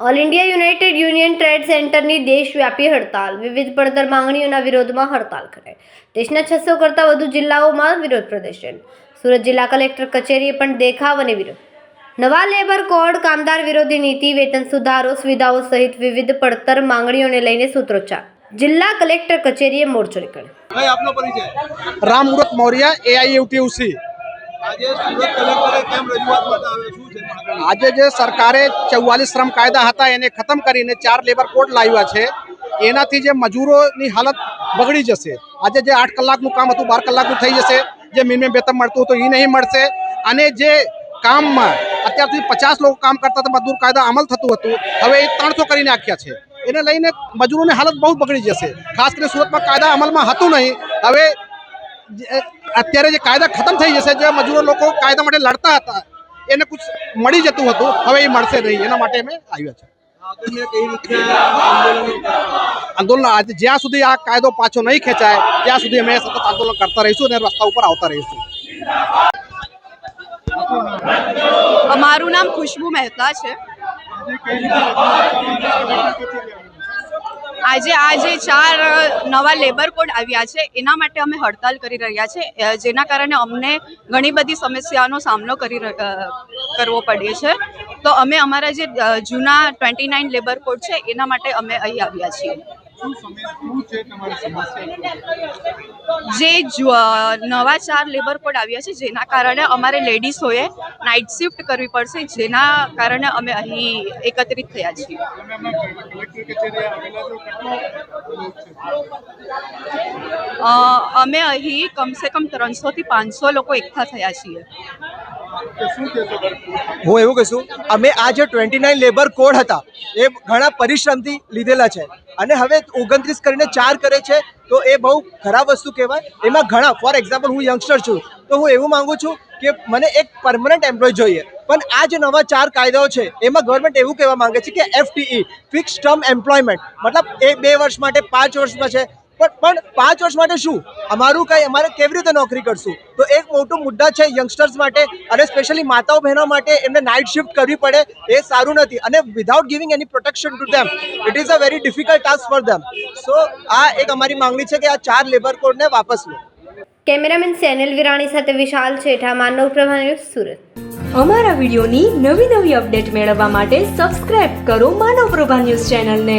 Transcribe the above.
All India united union trade સેન્ટરની દેશવ્યાપી હડતાલ. વિવિધ પડતર માંગણીઓના વિરોધમાં હડતાલ કરાઈ દેશના છસો કરતાં વધુ જિલ્લાઓમાં વિરોધ પ્રદર્શન. સુરત જિલ્લા કલેક્ટર કચેરીએ પણ દેખાવ અને વિરોધ. નવા લેબર કોડ, કામદાર વિરોધી નીતિ, વેતન સુધારો, સુવિધાઓ સહિત વિવિધ પડતર માંગણીઓને લઈને સૂત્રોચ્ચાર. જિલ્લા કલેક્ટર કચેરીએ મોરચો નીકળ્યો ભાઈ આપનો પરિચય? રામ મુરત મૌર્ય એઆઈયુટીયુસી આજે સુરત કલેક્ટરે રજૂઆત માટે શું છે? આજે જે સરકારે ચૌવાલીસ શ્રમ કાયદા હતા એને ખતમ કરીને ચાર લેબર કોડ લાવ્યા છે. એનાથી જે મજૂરોની હાલત બગડી જશે. આજે જે આઠ કલાકનું કામ હતું બાર કલાકનું થઈ જશે જે મિનિમમ વેતન મળતું હતું એ નહીં મળશે. અને જે કામમાં અત્યાર સુધી પચાસ લોકો કામ કરતા હતા મજદૂર કાયદા અમલ થતું હતું હવે એ ત્રણસો કરી નાખ્યા છે. એને લઈને મજૂરોની હાલત બહુ બગડી જશે. ખાસ કરીને સુરતમાં કાયદા અમલમાં હતું નહીં. હવે અત્યારે જે કાયદા ખતમ થઈ જશે, જે મજૂરો લોકો કાયદા માટે લડતા હતા, એને કુછ મળી જતું હતું. હવે એ મળશે નહીં. એના માટે અમે આવ્યા છે આંદોલનો આજે જ્યાં સુધી આ કાયદો પાછો નહીં ખેંચાય, ત્યાં સુધી અમે સતત આંદોલન કરતા રહીશું અને રસ્તા ઉપર આવતા રહીશું. મારું નામ ખુશ્બુ મહેતા છે. આજે આ જે ચાર નવા લેબર કોડ આવ્યા છે. એના માટે અમે હડતાલ કરી રહ્યા છે. જેના કારણે અમને ઘણી બધી સમસ્યાઓનો સામનો કરી કરવો પડે છે. તો અમે અમારા જે જૂના ટ્વેન્ટી નાઇન લેબર કોડ છે, એના માટે અમે અહીં આવ્યા છીએ. જે નવા ચાર લેબર કોડ આવ્યા છે જેના કારણે અમારે લેડીઝોએ નાઇટ શિફ્ટ કરવી પડશે જેના કારણે અમે અહીં એકત્રિત થયા છીએ. અમે અહીં કમસે કમ ત્રણસોથી પાંચસો લોકો એકઠા થયા છીએ. હું એવું કહીશું, અમે આ જે ટ્વેન્ટી નાઇન લેબર કોડ હતા, એ ઘણા પરિશ્રમથી લીધેલા છે. અને હવે ઓગણત્રીસ કરીને ચાર કરે છે, તો એ બહુ ખરાબ વસ્તુ કહેવાય. એમાં ઘણા ફોર એક્ઝામ્પલ હું યંગસ્ટર છું, તો હું એવું માગું છું કે મને એક પરમનન્ટ એમ્પ્લોય જોઈએ. પણ આ જે નવા ચાર કાયદાઓ છે, એમાં ગવર્મેન્ટ એવું કહેવા માંગે છે કે એફટીઈ ફિક્સ ટર્મ એમ્પ્લોયમેન્ટ મતલબ એ બે વર્ષ માટે, પાંચ વર્ષમાં છે પણ પણ પાંચ વર્ષ માટે શું? અમારું કઈ અમારે કેવી રીતે નોકરી કરશું? તો એક મોટું મુદ્દા છે યંગસ્ટર્સ માટે અને સ્પેશિયલી માતાઓ બહેનો માટે એમને નાઇટ શિફ્ટ કરવી પડે એ સારું નથી. અને without giving any protection to them it is a very difficult task for them so આ એક અમારી માંગણી છે કે આ ચાર લેબર કોડને વાપસ લો. કેમેરામેન સેનલ વિરાણી સાથે વિશાલ છેઠા માનવ પ્રભા ન્યૂઝ સુરત. અમારા વિડીયોની નવી નવી અપડેટ મેળવવા માટે સબસ્ક્રાઇબ કરો માનવ પ્રભા ન્યૂઝ ચેનલને.